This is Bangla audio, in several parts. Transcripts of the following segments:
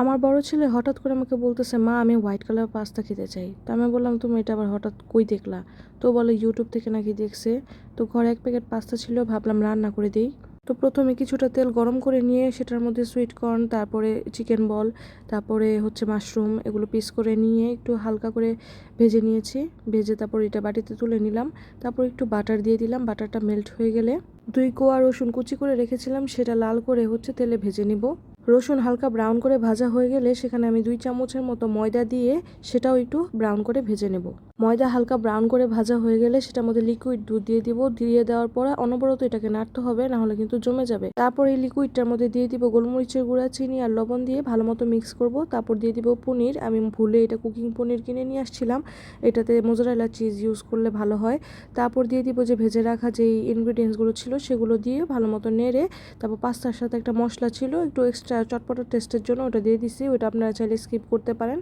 আমার বড় ছেলে হঠাৎ করে আমাকে বলতেছে, মা, আমি হোয়াইট কালার পাস্তা খেতে চাই। তো আমি বললাম, তুমি এটা আবার হঠাৎ কই দেখলা? তো বলে, ইউটিউব থেকে নাকি দেখছে। তো ঘরে এক প্যাকেট পাস্তা ছিল, ভাবলাম রান্না করে দিই। তো প্রথমে কিছুটা তেল গরম করে নিয়ে সেটার মধ্যে সুইট কর্ন তারপরে চিকেন বল তারপরে হচ্ছে মাশরুম এগুলো পিস করে নিয়ে একটু হালকা করে ভেজে নিয়েছি। ভেজে তারপর এটা বাটিতে তুলে নিলাম। তারপর একটু বাটার দিয়ে দিলাম। বাটারটা মেল্ট হয়ে গেলে দুই কোয়া রসুন কুচি করে রেখেছিলাম। সেটা লাল করে হচ্ছে তেলে ভেজে নিব। রসুন হালকা ব্রাউন করে ভাজা হয়ে গেলে সেখানে আমি দুই চামচের মতো ময়দা দিয়ে সেটাও একটু ব্রাউন করে ভেজে নেব। ময়দা হালকা ব্রাউন করে ভাজা হয়ে গেলে সেটার মধ্যে লিকুইড দুধ দিয়ে দিব। দিয়ে দেওয়ার পর অনবরত এটাকে নাড়তে হবে, না হলে কিন্তু জমে যাবে। তারপর এই লিকুইডটার মধ্যে দিয়ে দিব গোলমরিচের গুঁড়া, চিনি আর লবণ দিয়ে ভালো মতো মিক্স করব। তারপর দিয়ে দিব পনির। আমি ভুলে এটা কুকিং পনির কিনে নিয়ে আসছিলাম। এটাতে মোজারেলা চিজ ইউজ করলে ভালো হয়। তারপর দিয়ে দিব যে ভেজে রাখা যেই ইনগ্রিডিয়েন্টসগুলো ছিল সেগুলো দিয়ে ভালো মতো নেড়ে, তারপর পাস্তার সাথে একটা মশলা ছিল, একটু এক্সট্রা চটপটা টেস্টের জন্য ওটা দিয়ে দিছি, ওটা আপনারা চাইলে স্কিপ করতে পারেন।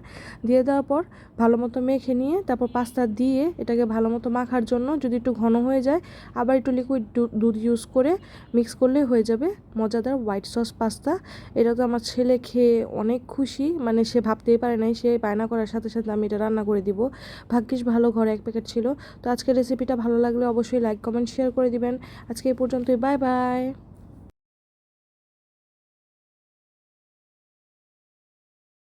দিয়ে দেওয়ার পর ভালো মতো মেখে নিয়ে তারপর পাস্তা দিয়ে এটাকে ভালো মতো মাখার জন্য যদি একটু ঘন হয়ে যায়, আবার একটু লিকুইড দুধ ইউজ করে মিক্স করলে হয়ে যাবে মজাদার হোয়াইট সস পাস্তা। এটা তো আমার ছেলে খেয়ে অনেক খুশি মানে সে ভাবতেই পারে নাই, সে বায়না করার সাথে সাথে আমি এটা রান্না করে দিব। ভাগ্যিস ভালো ঘরে এক প্যাকেট ছিল। তো আজকের রেসিপিটা ভালো লাগলে অবশ্যই লাইক কমেন্ট শেয়ার করে দিবেন। আজকে এই পর্যন্তই বাই বাই